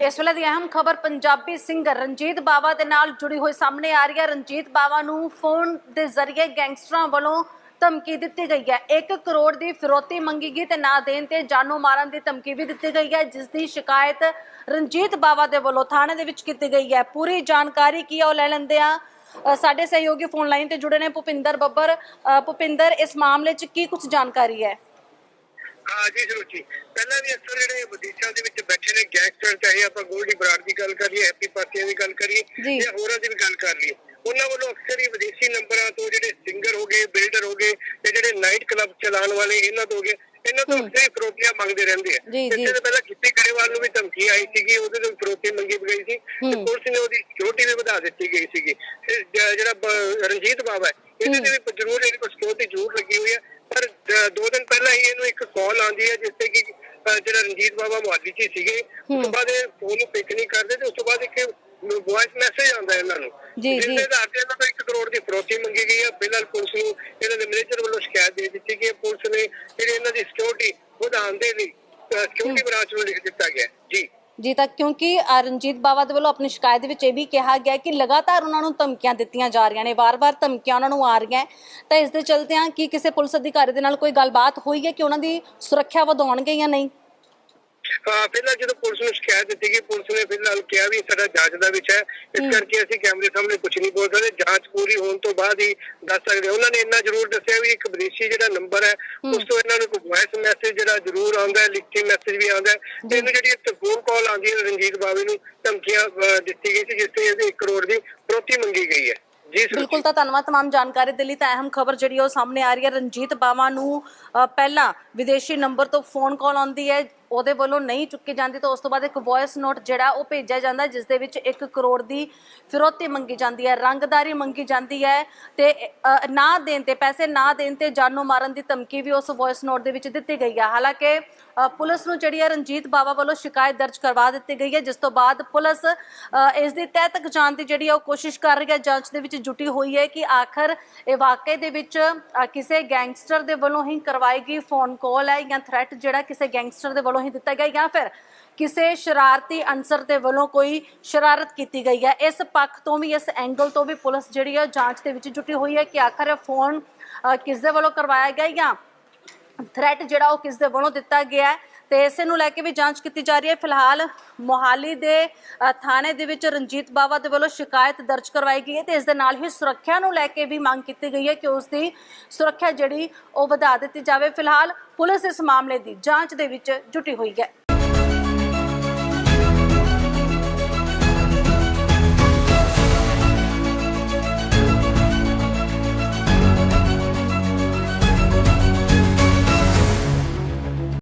ਇਸ ਵੇਲੇ ਦੀ ਅਹਿਮ ਖਬਰ ਪੰਜਾਬੀ ਸਿੰਗਰ ਰਣਜੀਤ ਬਾਵਾ ਦੇ ਨਾਲ ਜੁੜੀ ਹੋਈ ਸਾਹਮਣੇ ਆ ਰਹੀ ਹੈ। ਰਣਜੀਤ ਬਾਵਾ ਨੂੰ ਫੋਨ ਦੇ ਜ਼ਰੀਏ ਗੈਂਗਸਟਰਾਂ ਵੱਲੋਂ ਧਮਕੀ ਦਿੱਤੀ ਗਈ ਹੈ। 1 ਕਰੋੜ ਦੀ ਫਿਰੋਤੀ ਮੰਗੀ ਗਈ ਤੇ ਨਾ ਦੇਣ ਤੇ ਜਾਨੋਂ ਮਾਰਨ ਦੀ ਧਮਕੀ ਵੀ ਦਿੱਤੀ ਗਈ ਹੈ, ਜਿਸ ਦੀ ਸ਼ਿਕਾਇਤ ਰਣਜੀਤ ਬਾਵਾ ਦੇ ਵੱਲੋਂ ਥਾਣੇ ਦੇ ਵਿੱਚ ਕੀਤੀ ਗਈ ਹੈ। ਪੂਰੀ ਜਾਣਕਾਰੀ ਕੀ ਹੈ ਉਹ ਲੈ ਲੈਂਦੇ ਆ। ਸਾਡੇ ਸਹਿਯੋਗੀ ਫੋਨ ਲਾਈਨ ਤੇ ਜੁੜੇ ਨੇ ਭੁਪਿੰਦਰ ਬੱਬਰ। ਭੁਪਿੰਦਰ, ਇਸ ਮਾਮਲੇ 'ਚ ਕੀ ਕੁਝ ਜਾਣਕਾਰੀ ਹੈ? ਹਾਂ ਜੀ ਜੀ ਪਹਿਲਾਂ ਵੀ ਅਕਸਰ ਜਿਹੜੇ ਵਿਦੇਸ਼ਾਂ ਦੇ ਵਿੱਚ ਬੈਠੇ ਨੇ ਗੈਂਗਸਟਰ ਚਾਹੇ ਆਪਾਂ ਗੋਲਡੀ ਬਰਾੜ ਦੀ ਗੱਲ ਕਰੀਏ ਹੈਪੀ ਪਾਰਟੀਆਂ ਦੀ ਗੱਲ ਕਰੀਏ ਜੀ। ਹੋਰਾਂ ਦੀ ਵੀ ਗੱਲ ਕਰ ਲਈਏ ਉਹਨਾਂ ਵੱਲੋਂ ਅਕਸਰ ਹੀ ਵਿਦੇਸ਼ੀ ਨੰਬਰਾਂ ਤੋਂ ਜਿਹੜੇ ਸਿੰਗਰ ਹੋ ਗਏ ਬਿਲਡਰ ਹੋ ਗਏ ਤੇ ਜਿਹੜੇ ਨਾਈਟ ਕਲੱਬ ਚਲਾਉਣ ਵਾਲੇ ਇਹਨਾਂ ਤੋਂ ਹੋ ਗਏ ਇਹਨਾਂ ਤੋਂ ਅਕਸਰ ਹੀ ਫਰੋਤੀਆਂ ਮੰਗਦੇ ਰਹਿੰਦੇ ਆ ਜੀ, ਜੀ। ਇਸ ਤੋਂ ਪਹਿਲਾਂ ਗਿੱਪੀ ਗਰੇਵਾਲ ਨੂੰ ਵੀ ਧਮਕੀ ਆਈ ਸੀਗੀ ਉਹਦੇ ਤੋਂ ਫਰੋਤੀ ਮੰਗੀ ਗਈ ਸੀ ਤੇ। ਪੁਲਿਸ ਨੇ ਉਹਦੀ ਸਿਕਿਉਰਿਟੀ ਵੀ ਵਧਾ ਦਿੱਤੀ ਗਈ ਸੀਗੀ ਜਿਹੜਾ ਰਣਜੀਤ ਬਾਵਾ ਇਹਦੇ ਤੇ ਵੀ ਜ਼ਰੂਰ ਇਹਦੀ ਕੋਈ ਸਿਕਿਉਰਿਟੀ ਜ਼ਰੂਰ ਲੱਗੀ ਹੋਈ ਹੈ ਪਰ ਦੋ ਦਿਨ ਇਹਨੂੰ ਆਉਂਦੀ ਹੈ ਜਿਸ ਤੇ ਕਿ ਜਿਹੜਾ ਰਣਜੀਤ ਬਾਵਾ ਮੁਹਾਲੀ 'ਚ ਹੀ ਸੀਗੇ ਉਸ ਤੋਂ ਬਾਅਦ ਇਹ ਫੋਨ ਨੂੰ ਪਿਕ ਨਹੀਂ ਕਰਦੇ ਤੇ ਉਸ ਤੋਂ ਬਾਅਦ ਇੱਕ ਵੌਇਸ ਮੈਸੇਜ ਆਉਂਦਾ ਇਹਨਾਂ ਨੂੰ। ਜੀ, ਜਿਸ ਜੀ। ਦੇ ਆਧਾਰ ਤੇ ਇਹਨਾਂ ਤੋਂ 1 ਕਰੋੜ ਦੀ ਫਰੋਤੀ ਮੰਗੀ ਗਈ ਹੈ। ਫਿਲਹਾਲ ਪੁਲਿਸ ਨੂੰ ਇਹਨਾਂ ਦੇ ਮੈਨੇਜਰ ਵੱਲੋਂ ਸ਼ਿਕਾਇਤ ਦੇ ਦਿੱਤੀ ਕਿ ਪੁਲਿਸ ਨੇ ਜਿਹੜੀ ਇਹਨਾਂ ਦੀ ਸਿਕਿਉਰਿਟੀ ਵਧਾਉਣ ਦੇ ਲਈ ਸਿਕਿਉਰਿਟੀ ਬ੍ਰਾਂਚ ਨੂੰ ਲਿਖ ਦਿੱਤਾ ਗਿਆ ਹੈ। ਜੀ। ਜੀ ਤਾਂ ਕਿਉਂਕਿ ਰਣਜੀਤ ਬਾਵਾ ਦੇ ਵੱਲੋਂ ਆਪਣੀ ਸ਼ਿਕਾਇਤ ਵਿੱਚ ਇਹ ਵੀ ਕਿਹਾ ਗਿਆ ਕਿ ਲਗਾਤਾਰ ਉਹਨਾਂ ਨੂੰ ਧਮਕੀਆਂ ਦਿੱਤੀਆਂ ਜਾ ਰਹੀਆਂ ਨੇ ਵਾਰ-ਵਾਰ ਧਮਕੀਆਂ ਉਹਨਾਂ ਨੂੰ ਆ ਰਹੀਆਂ। ਤਾਂ ਇਸ ਦੇ ਚਲਦਿਆਂ ਕੀ ਕਿਸੇ ਪੁਲਿਸ ਅਧਿਕਾਰੀ ਦੇ ਨਾਲ ਕੋਈ ਗੱਲਬਾਤ ਹੋਈ ਹੈ ਕਿ ਉਹਨਾਂ ਦੀ ਸੁਰੱਖਿਆ ਵਧਾਉਣਗੇ ਜਾਂ ਨਹੀਂ? ਹਾਂ ਫਿਲਹਾਲ ਜਦੋਂ ਪੁਲਿਸ ਨੂੰ ਸ਼ਿਕਾਇਤ ਦਿੱਤੀ ਗਈ ਪੁਲਿਸ ਨੇ ਫਿਲਹਾਲ ਕਿਹਾ ਵੀ ਸਾਡਾ ਜਾਂਚ ਦਾ ਵਿਸ਼ਾ ਹੈ। ਇਸ ਕਰਕੇ ਅਸੀਂ ਕੈਮਰੇ ਸਾਹਮਣੇ ਕੁਝ ਨਹੀਂ ਬੋਲ ਸਕਦੇ। ਜਾਂਚ ਪੂਰੀ ਹੋਣ ਤੋਂ ਬਾਅਦ ਹੀ ਦੱਸ ਸਕਦੇ ਹਾਂ। ਉਹਨਾਂ ਨੇ ਇੰਨਾ ਜ਼ਰੂਰ ਦੱਸਿਆ ਵੀ ਇੱਕ ਵਿਦੇਸ਼ੀ ਜਿਹੜਾ ਨੰਬਰ ਹੈ ਉਸ ਤੋਂ ਇਹਨਾਂ ਨੂੰ ਕੋਈ ਵੌਇਸ ਮੈਸੇਜ ਜਿਹੜਾ ਜ਼ਰੂਰ ਆਉਂਦਾ ਹੈ ਲਿਖਤੀ ਮੈਸੇਜ ਵੀ ਆਉਂਦਾ ਹੈ ਤੇ ਇਹਨੂੰ ਜਿਹੜੀ ਇੱਕ ਫੋਨ ਕਾਲ ਆਉਂਦੀ ਹੈ ਰਣਜੀਤ ਬਾਵੇ ਨੂੰ ਧਮਕੀਆਂ ਅਹ, ਦਿੱਤੀ ਗਈ ਸੀ ਜਿਸ ਤੇ ਇਹਦੇ 1 ਕਰੋੜ ਦੀ ਪ੍ਰੋਤੀ ਮੰਗੀ ਗਈ ਹੈ ਜੀ ਸੁਰਜੀਤ। ਬਿਲਕੁਲ ਤਾਂ ਧੰਨਵਾਦ तमाम ਜਾਣਕਾਰੀ ਦੇ ਲਈ ਤਾਂ ਅਹਿਮ ਖਬਰ ਜਿਹੜੀ ਹੈ ਉਹ ਸਾਹਮਣੇ ਆ ਰਹੀ ਹੈ ਰਣਜੀਤ ਬਾਵਾ ਨੂੰ ਅ, ਪਹਿਲਾਂ ਵਿਦੇਸ਼ੀ ਨੰਬਰ ਤੋਂ ਫੋਨ ਕਾਲ ਆਉਂਦੀ ਹੈ ਉਹਦੇ ਵੱਲੋਂ ਨਹੀਂ ਚੁੱਕੀ ਜਾਂਦੀ, ਤਾਂ ਉਸ ਤੋਂ ਬਾਅਦ ਇੱਕ ਵੌਇਸ ਨੋਟ ਜਿਹੜਾ ਉਹ ਭੇਜਿਆ ਜਾਂਦਾ ਜਿਸ ਦੇ ਵਿੱਚ 1 ਕਰੋੜ ਦੀ ਫਿਰੋਤੀ ਮੰਗੀ ਜਾਂਦੀ ਹੈ, ਰੰਗਦਾਰੀ ਮੰਗੀ ਜਾਂਦੀ ਹੈ, ਤੇ ਨਾ ਦੇਣ ਤੇ, ਪੈਸੇ ਨਾ ਦੇਣ ਤੇ ਜਾਨੋਂ ਮਾਰਨ ਦੀ ਧਮਕੀ ਵੀ ਉਸ ਵੌਇਸ ਨੋਟ ਦੇ ਵਿੱਚ ਦਿੱਤੀ ਗਈ ਹੈ ਹਾਲਾਂਕਿ ਪੁਲਿਸ ਨੂੰ ਜਿਹੜੀ ਹੈ ਰਣਜੀਤ ਬਾਵਾ ਵੱਲੋਂ ਸ਼ਿਕਾਇਤ ਦਰਜ ਕਰਵਾ ਦਿੱਤੀ ਗਈ ਹੈ, ਜਿਸ ਤੋਂ ਬਾਅਦ ਪੁਲਿਸ ਇਸ ਦੀ ਤਹਿ ਤੱਕ ਜਾਣ ਦੀ ਜਿਹੜੀ ਹੈ ਉਹ ਕੋਸ਼ਿਸ਼ ਕਰ ਰਹੀ ਹੈ, ਜਾਂਚ ਦੇ ਵਿੱਚ ਜੁਟੀ ਹੋਈ ਹੈ ਕਿ ਆਖਰ ਇਹ ਵਾਕਈ ਦੇ ਵਿੱਚ ਕਿਸੇ ਗੈਂਗਸਟਰ ਦੇ ਵੱਲੋਂ ਹੀ ਕਰਵਾਈ ਗਈ ਫੋਨ ਕਾਲ ਹੈ ਜਾਂ ਥ੍ਰੈਟ ਜਿਹੜਾ ਕਿਸੇ ਗੈਂਗਸਟਰ ਦੇ ਵੱਲੋਂ ਹੀ ਦਿੱਤਾ ਗਿਆ ਜਾਂ ਫਿਰ ਕਿਸੇ ਸ਼ਰਾਰਤੀ ਅਨਸਰ ਦੇ ਵੱਲੋਂ ਕੋਈ ਸ਼ਰਾਰਤ ਕੀਤੀ ਗਈ ਹੈ। ਇਸ ਪੱਖ ਤੋਂ ਵੀ ਇਸ ਐਂਗਲ ਤੋਂ ਵੀ ਪੁਲਿਸ ਜਿਹੜੀ ਹੈ ਜਾਂਚ ਦੇ ਵਿੱਚ ਜੁਟੀ ਹੋਈ ਹੈ ਕਿ ਆਖਰ ਇਹ ਫੋਨ ਅ, ਕਿਸ ਦੇ ਵੱਲੋਂ ਕਰਵਾਇਆ ਗਿਆ ਜਾਂ ਥ੍ਰੈਟ ਜਿਹੜਾ ਉਹ ਕਿਸ ਦੇ ਵੱਲੋਂ ਦਿੱਤਾ ਗਿਆ ਹੈ। ਤੇ ਇਸੇ ਨੂੰ ਲੈ ਕੇ ਵੀ ਜਾਂਚ ਕੀਤੀ ਜਾ ਰਹੀ ਹੈ। ਫਿਲਹਾਲ ਮੋਹਾਲੀ ਦੇ ਥਾਣੇ ਦੇ ਵਿੱਚ ਰਣਜੀਤ ਬਾਵਾ ਦੇ ਵੱਲੋਂ ਸ਼ਿਕਾਇਤ ਦਰਜ ਕਰਵਾਈ ਗਈ ਹੈ ਤੇ ਇਸ ਦੇ ਨਾਲ ਹੀ ਸੁਰੱਖਿਆ ਨੂੰ ਲੈ ਕੇ ਵੀ ਮੰਗ ਕੀਤੀ ਗਈ ਹੈ ਕਿ ਉਸ ਦੀ ਸੁਰੱਖਿਆ ਜਿਹੜੀ ਉਹ ਵਧਾ ਦਿੱਤੀ ਜਾਵੇ। ਫਿਲਹਾਲ ਪੁਲਿਸ ਇਸ ਮਾਮਲੇ ਦੀ ਜਾਂਚ ਦੇ ਵਿੱਚ ਜੁਟੀ ਹੋਈ ਹੈ।